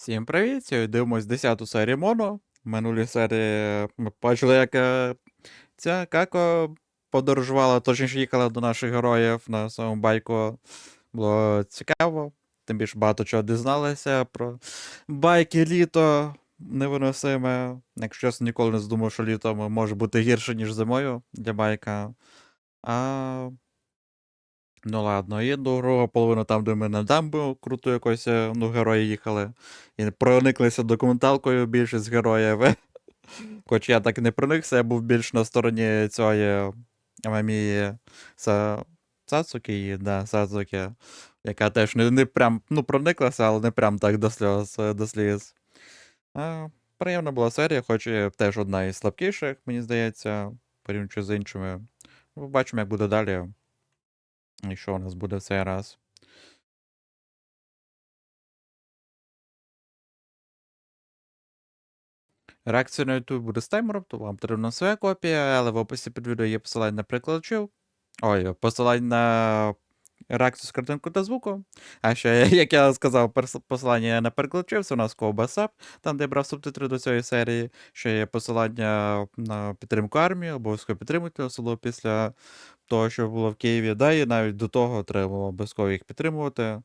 Всім привіт! Сьогодні дивимось 10 серію Моно. В минулій серії ми бачили, як е, ця Како подорожувала, точніше їхала до наших героїв на своєму байку. Було цікаво. Тим більше багато чого дізналися про байки літо невиносиме. Якщо чесно, ніколи не здумав, що літо може бути гірше, ніж зимою для байка. А Ну ладно, і друга половина там, де ми на дамбу круту якось, е, ну, герої їхали. І прониклися документалкою більшість героїв. Хоч я так і не проникся, я був більш на стороні цієї Амамії Са... Сацуки, да, Сацуки, яка теж не, не прям, ну, прониклася, але не прям так до сльоз, е, до сліз. А, приємна була серія, хоч і теж одна із слабкіших, мені здається, порівнюючи з іншими. Побачимо, як буде далі. І що у нас буде в цей раз? Реакція на YouTube буде з таймером, то вам потрібна своя копія, але в описі під відео є посилання на прикладачів. Ой, посилання на реакцію з картинкою та звуку. А ще, як я сказав, посилання на перекладачів, це у нас Ковбасап, там де я брав субтитри до цієї серії. Ще є посилання на підтримку армії, обов'язково підтримуйте, особливо після того, що було в Києві. Да, і навіть до того треба обов'язково їх підтримувати,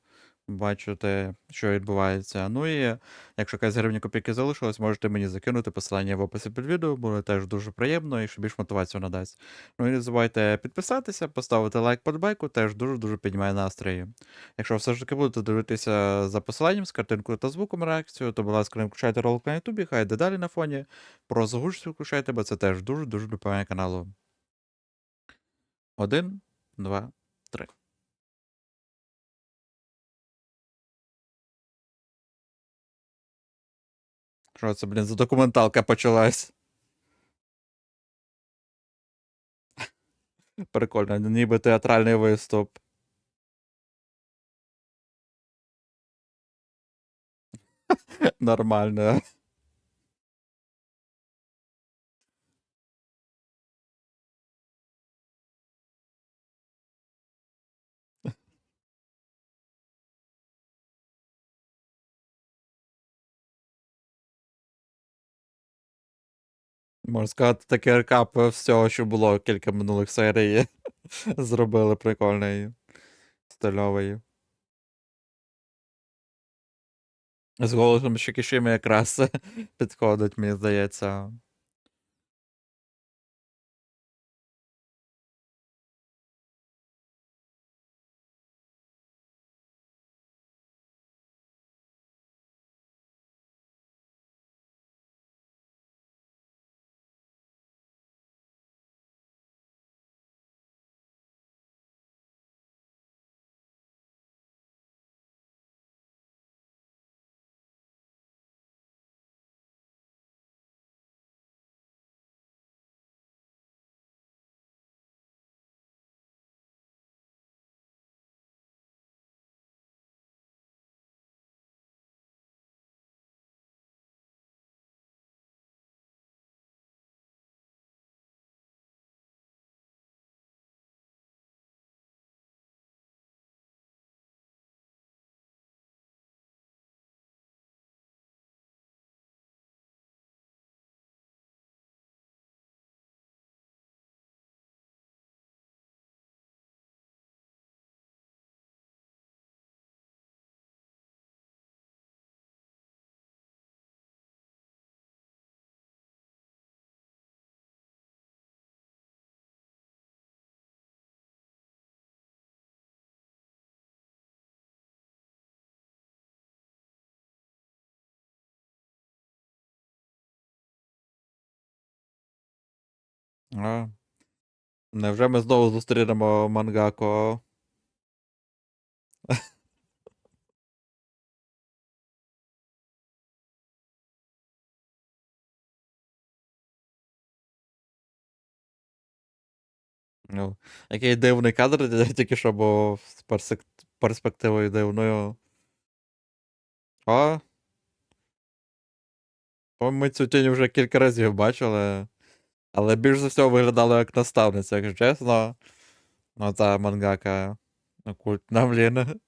бачити, що відбувається. Ну і якщо якась гривня копійки залишилась, можете мені закинути посилання в описі під відео, буде теж дуже приємно і ще більш мотивацію надасть. Ну і не забувайте підписатися, поставити лайк подбайку, теж дуже-дуже піднімає настрої. Якщо все ж таки будете дивитися за посиланням з картинкою та звуком реакцію, то, будь ласка, не включайте ролик на Ютубі, хай йде далі на фоні. Про загрузку включайте, бо це теж дуже-дуже допомагає каналу. Один, два, три. Що це, блін, за документалка почалась? Прикольно, ніби театральний виступ. Нормально. Можна сказати, такий рекап всього, що було кілька минулих серій. Зробили прикольний. Стильовий. З голосом Шикішими якраз підходить, мені здається. А. Невже ми знову зустрінемо Мангако? Ну, який дивний кадр, тільки що був з персек- перспективою дивною. О, ми цю тінь вже кілька разів бачили. Але більш за всього виглядало як наставниця, якщо чесно. Ну, та мангака окультна, блін.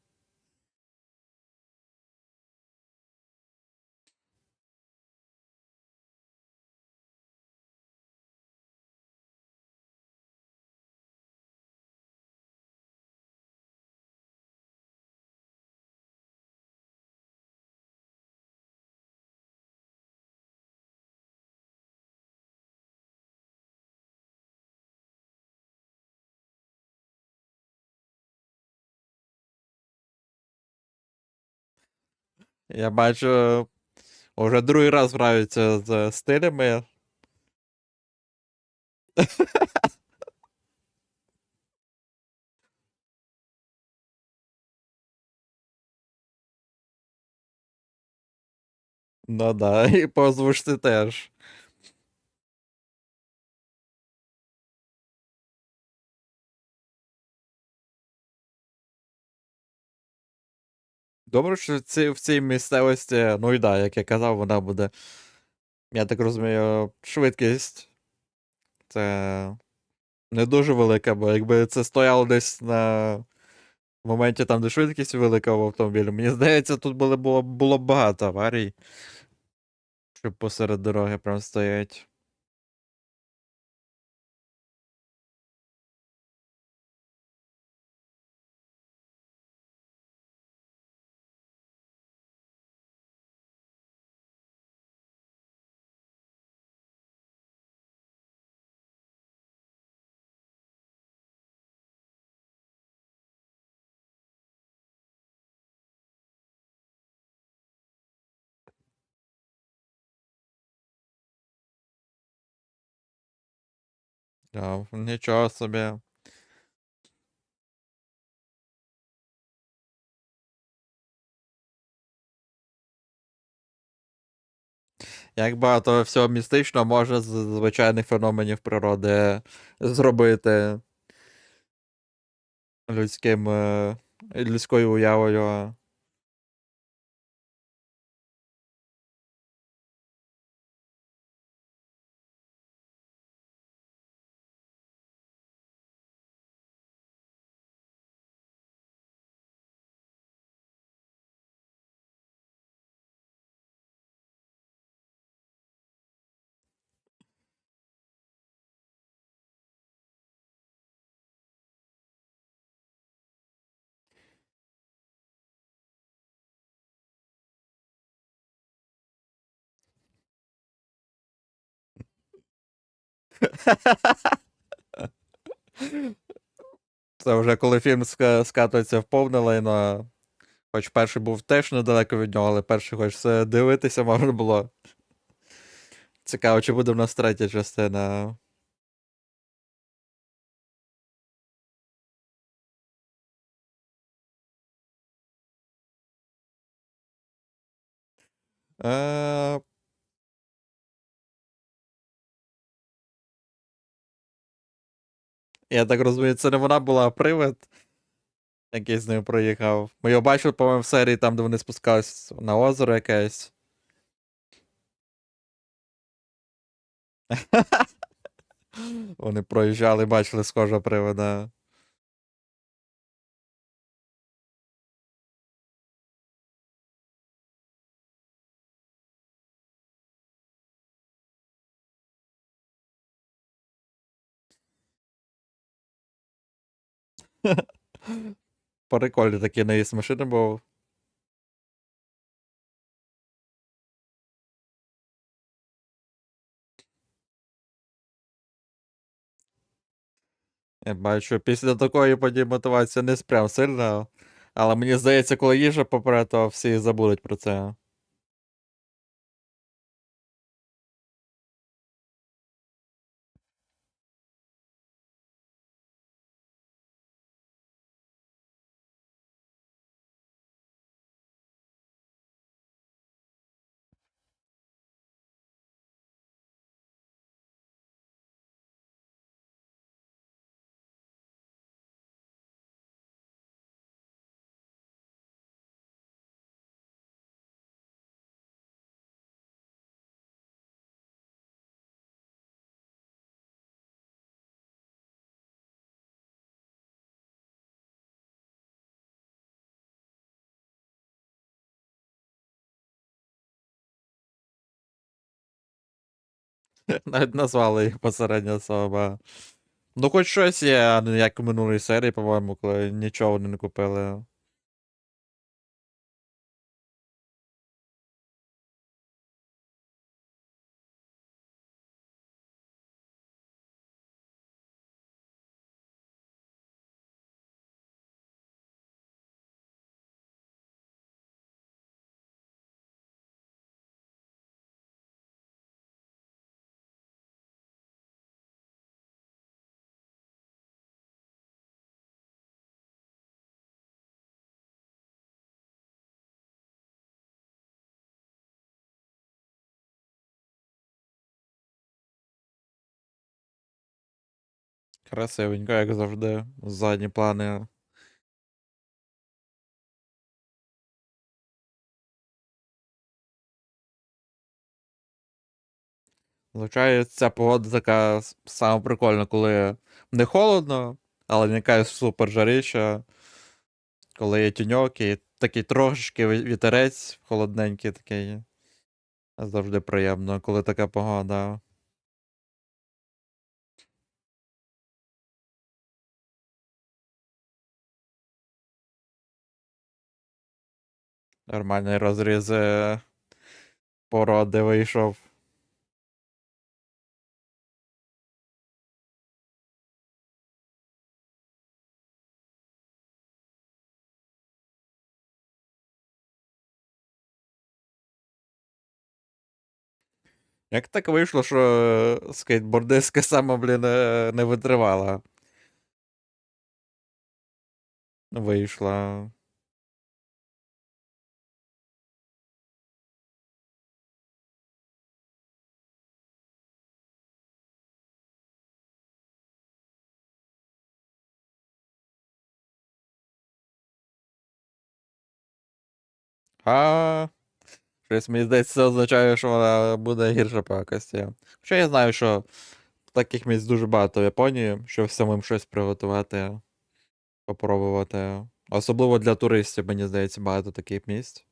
Я бачу, уже другий раз граються з стилями. Ну да, і по озвучці теж. Добре, що ці, в цій місцевості, ну і да, як я казав, вона буде. Я так розумію, швидкість. Це не дуже велика, бо якби це стояло десь на моменті там, де швидкість велика в автомобілі, мені здається, тут було, було, було багато аварій. Щоб посеред дороги прям стоять. Да, нічого собі. Як багато всього містичного може з звичайних феноменів природи зробити людським, е, людською уявою. Це вже коли фільм скатується в повне лайно. Хоч перший був теж недалеко від нього, але перший хоч все дивитися можна було. Цікаво, чи буде в нас третя частина. Е, Я так розумію, це не вона була а привид, який з нею проїхав. Ми його бачили, по-моєму, в серії там, де вони спускались на озеро якесь. Вони проїжджали, бачили схожого привода. Прикольний такий наїзд машини був. Я бачу, після такої події мотивація не спрям сильно. Але мені здається, коли їжа попре, то всі забудуть про це. Навіть назвали їх посередня особа. Ну, хоч щось є, а не як у минулій серії, по-моєму, коли нічого вони не купили. Красивенько, як завжди. Задні плани. Звичайно, ця погода така с- сама прикольна, коли не холодно, але не якась супер жарища, коли є тіньок і такий трошечки вітерець холодненький такий. Завжди приємно, коли така погода. Нормальний розріз е, породи вийшов. Як так вийшло, що е, скейтбордистка сама, блін, е, не витривала? Вийшла. А щось мені здається, це означає, що вона буде гірша по якості. Хоча я знаю, що таких місць дуже багато в Японії, щоб самим щось приготувати, попробувати. Особливо для туристів, мені здається, багато таких місць.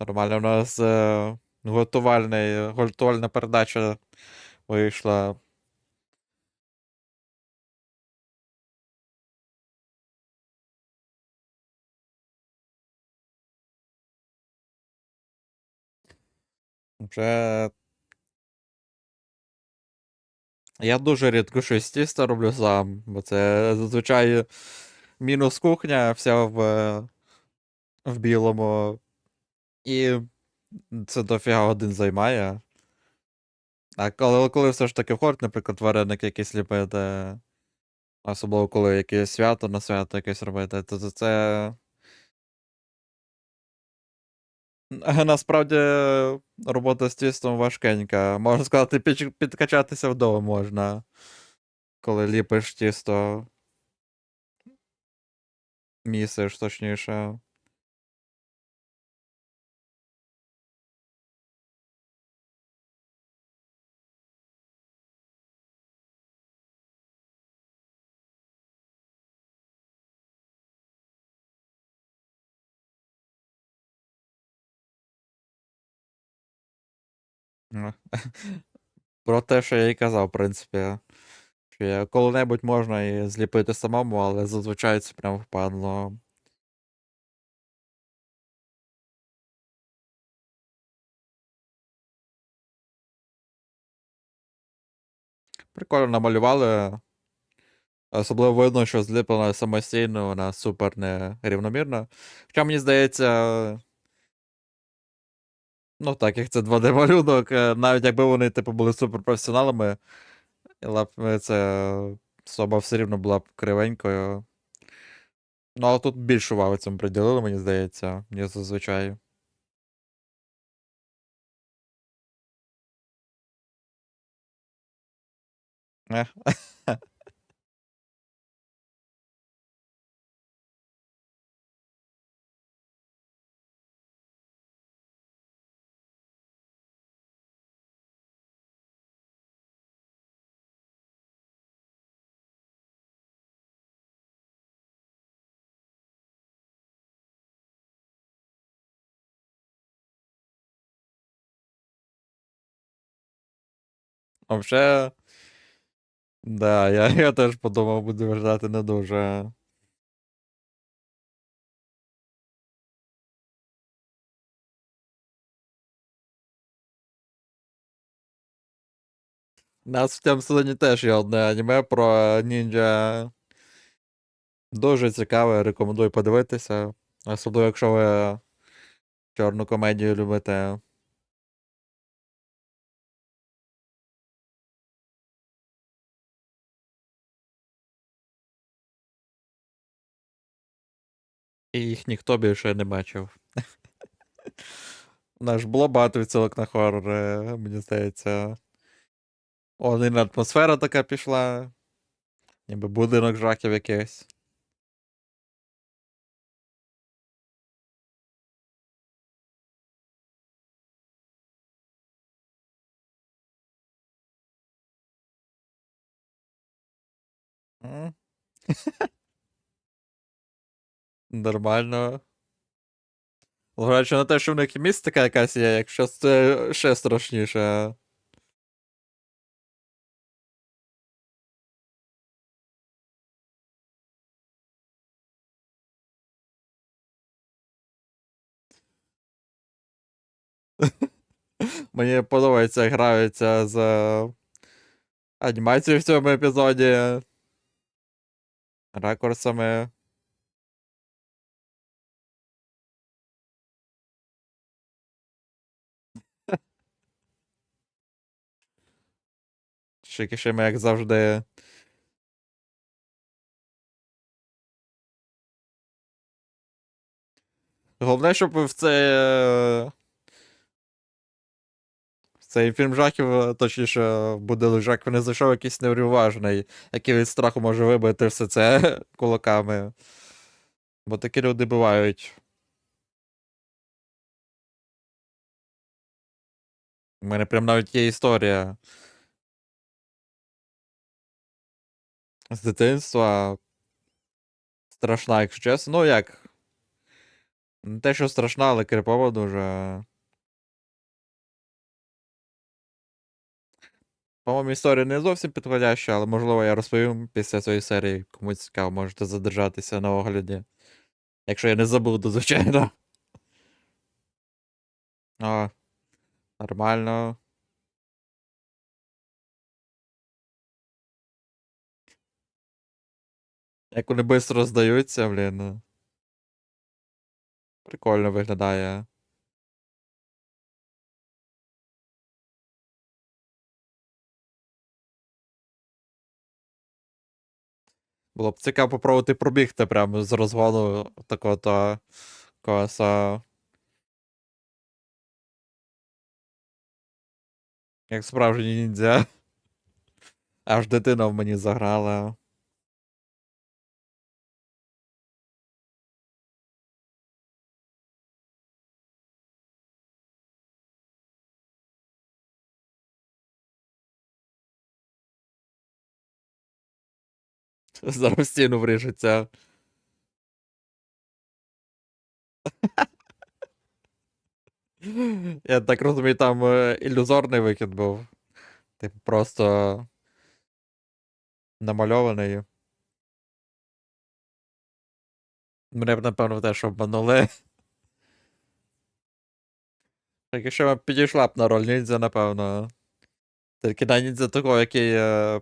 Нормально, у нас е, готувальний, готувальна передача вийшла. Вже. Я дуже рідко щось з тіста роблю сам, бо це зазвичай мінус кухня, вся в, в білому. І це дофіга годин займає. А коли, коли все ж таки входить, наприклад, вареник якийсь ліпити, особливо коли якесь свято на свято якесь робити, то це-. Насправді робота з тістом важкенька. Можна сказати, піч- підкачатися вдома можна, коли ліпиш тісто. Місиш, точніше. Ну. Про те, що я і казав, в принципі. Що коли-небудь можна і зліпити самому, але зазвичай це прям впадло. Прикольно намалювали. Особливо видно, що зліплена самостійно, вона супер нерівномірна. Хоча мені здається. Ну, так як це 2D-малюнок, е, навіть якби вони, типу, були суперпрофесіоналами, е, це соба все рівно була б кривенькою. Ну, але тут більше уваги цьому приділили, мені здається, ніж зазвичай. Ех. А вже Да, я, я теж подумав, буде виглядати не дуже. Нас в цьому сезоні теж є одне аніме про ніндзя. Дуже цікаве, рекомендую подивитися. Особливо, якщо ви чорну комедію любите. І їх ніхто більше не бачив. У нас було багато відсилок на хорор, е, мені здається. Один атмосфера така пішла. Ніби будинок жахів якийсь. М. Нормально. Зважаючи на те, що в них містика якась є, якщо це ще страшніше. Мені подобається, граються з анімацією в цьому епізоді. Ракурсами. Шикішими, як завжди. Головне, щоб в цей. е, В цей фільм жахів, е, точніше, будинок жахів не зайшов якийсь невріважний, який від страху може вибити все це кулаками. Бо такі люди бувають. У мене прям навіть є історія. З дитинства. Страшна, якщо чесно. Ну як. Не те, що страшна, але крипова дуже. По-моєму, історія не зовсім підходяща, але можливо я розповім після цієї серії. Комусь цікаво, можете задержатися на огляді. Якщо я не забуду, звичайно. О, нормально. Як вони швидко здаються, блін. ну. Прикольно виглядає. Було б цікаво попробувати пробігти прямо з розгону такого то коса. Як справжній ніндзя. Аж дитина в мені заграла. Зараз в стіну вріжеться. Я так розумію, там е, ілюзорний викид був. Типу, просто намальований. Мене б, напевно, теж обманули. Так, якщо підійшла б на роль ніндзя, напевно. Тільки на ніндзя такого, який е,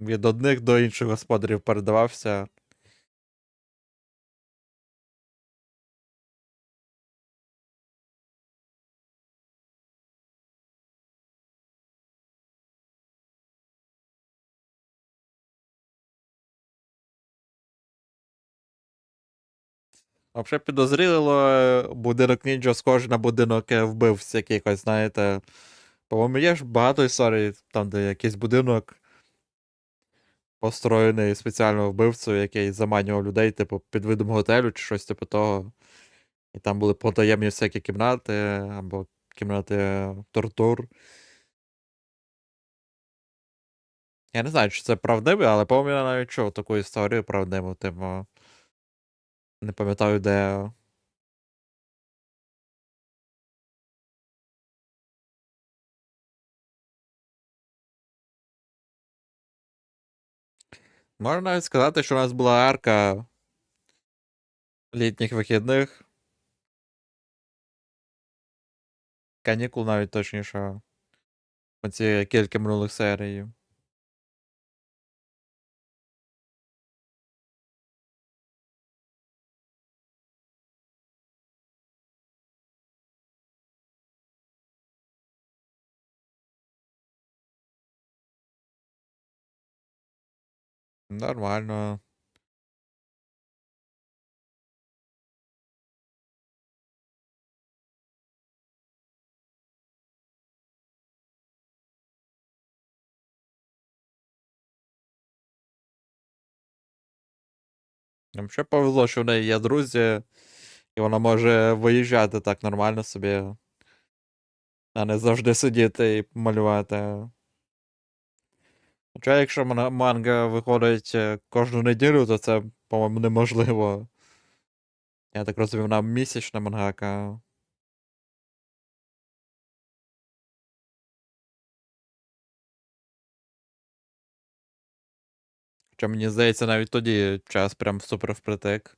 від одних до інших господарів передавався. Взагалі підозріло, е, будинок ніндзя схожий на будинок е, вбивць якихось, знаєте. По-моєму, є ж багато історій, там, де якийсь будинок построєний спеціально вбивцею, який заманював людей, типу, під видом готелю чи щось типу того. І там були потаємні всякі кімнати, або кімнати тортур. Я не знаю, чи це правдиве, але по-моєму, навіть чув таку історію правдиву, типу. Не пам'ятаю, де. Можна навіть сказати, що у нас була арка літніх вихідних. Канікул навіть точніше. Оці кілька минулих серій. Нормально. Нам ще повезло, що в неї є друзі, і вона може виїжджати так нормально собі, а не завжди сидіти і малювати. Хоча, якщо манга виходить е, кожну неділю, то це, по-моєму, неможливо. Я так розумію, вона місячна мангака. Хоча мені здається, навіть тоді час прям супер впритик.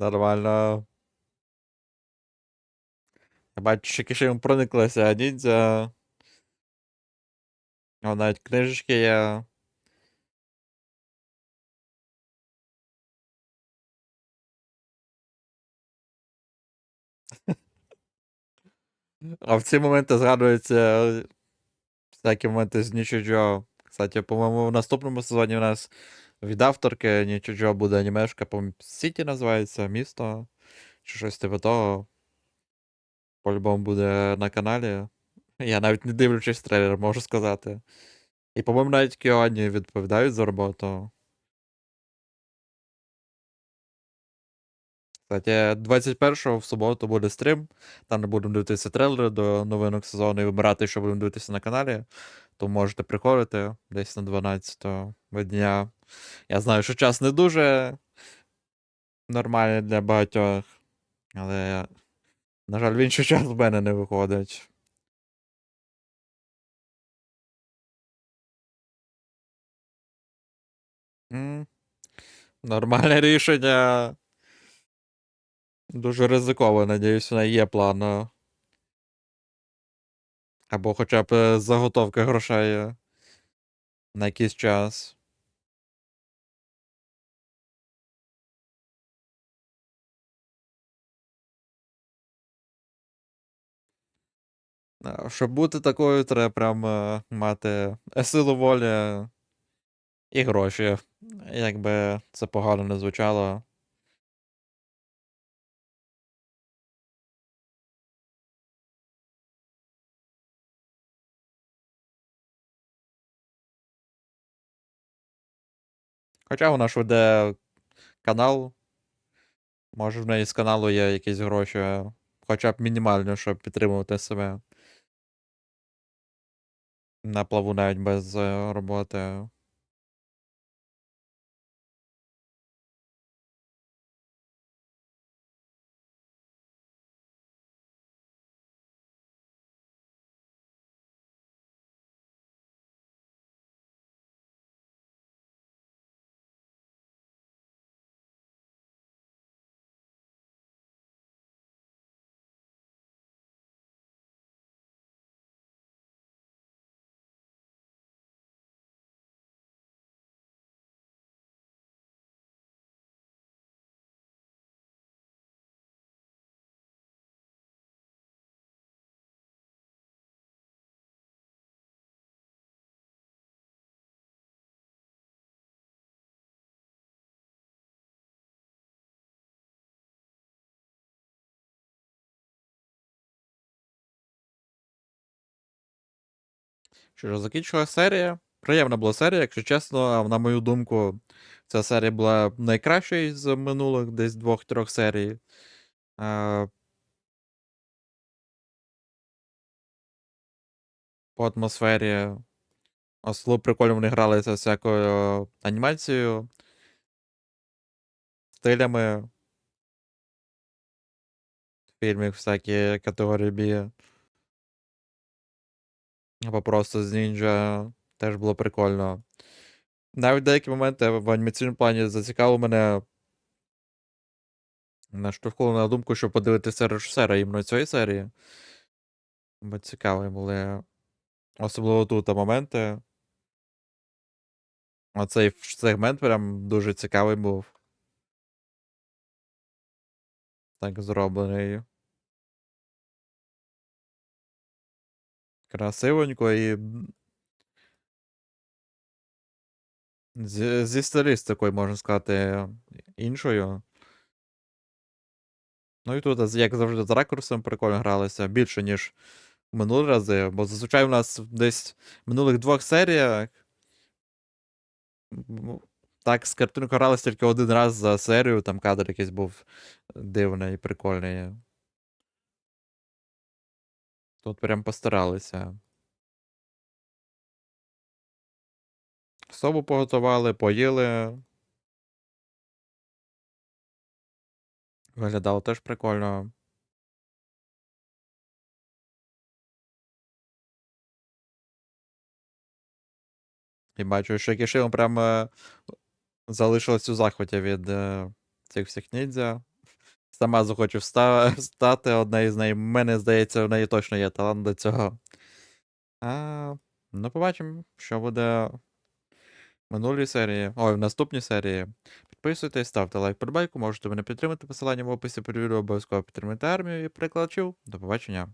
Нормально. Я бачу, що кишем прониклася ніндзя. О, навіть книжечки є. А в ці моменти згадуються всякі моменти з Нічуджо. Кстати, по-моєму, в наступному сезоні у нас від авторки Нічуджо буде анімешка, по Сіті називається, місто. Чи щось типу того. По-любому буде на каналі. Я навіть не дивлячись трейлер, можу сказати. І, по-моєму, навіть Кіоні відповідають за роботу. Кстати, 21-го в суботу буде стрім. Там ми будемо дивитися трейлери до новинок сезону і вибирати, що будемо дивитися на каналі. То можете приходити десь на 12 дня. Я знаю, що час не дуже нормальний для багатьох. Але, на жаль, в інший час в мене не виходить. Нормальне рішення. Дуже ризиково, надіюсь, у неї є план. Або хоча б е, заготовка грошей е, на якийсь час. Щоб бути такою, треба прям е, мати силу волі і гроші. Якби це погано не звучало. Хоча вона ж веде канал. Може в неї з каналу є якісь гроші, хоча б мінімально, щоб підтримувати себе. На плаву навіть без е, роботи. Що ж, закінчилась серія. Приємна була серія, якщо чесно, на мою думку, ця серія була найкращою з минулих десь двох-трьох серій. По атмосфері. Особливо прикольно вони гралися всякою анімацією, стилями. Фільмів всякі категорії бі. Або просто з ніндзя. Теж було прикольно. Навіть деякі моменти в анімаційному плані зацікавили мене. Наштовхнуло на думку, щоб подивитися режисера іменно цієї серії. Бо цікаві були. Особливо тут моменти. Оцей сегмент прям дуже цікавий був. Так зроблений. Красивенько і. м, Зі, стилістикою, можна сказати, іншою. Ну і тут, як завжди, з ракурсом прикольно гралися. Більше, ніж в минулі рази. Бо зазвичай у нас десь в минулих двох серіях. Так, з картинкою гралися тільки один раз за серію, там кадр якийсь був дивний і прикольний. Тут прям постаралися. Собу поготували, поїли. Виглядало теж прикольно. І бачу, що Кішило прям е, залишилась у захваті від е, цих всіх ніндзя. Сама захоче встати, стати одна із неї. Мене здається, в неї точно є талант до цього. А, ну, побачимо, що буде в минулій серії. Ой, в наступній серії. Підписуйтесь, ставте лайк подбайку, можете мене підтримати Посилання в описі перевірю обов'язково підтримати армію і перекладачів. До побачення.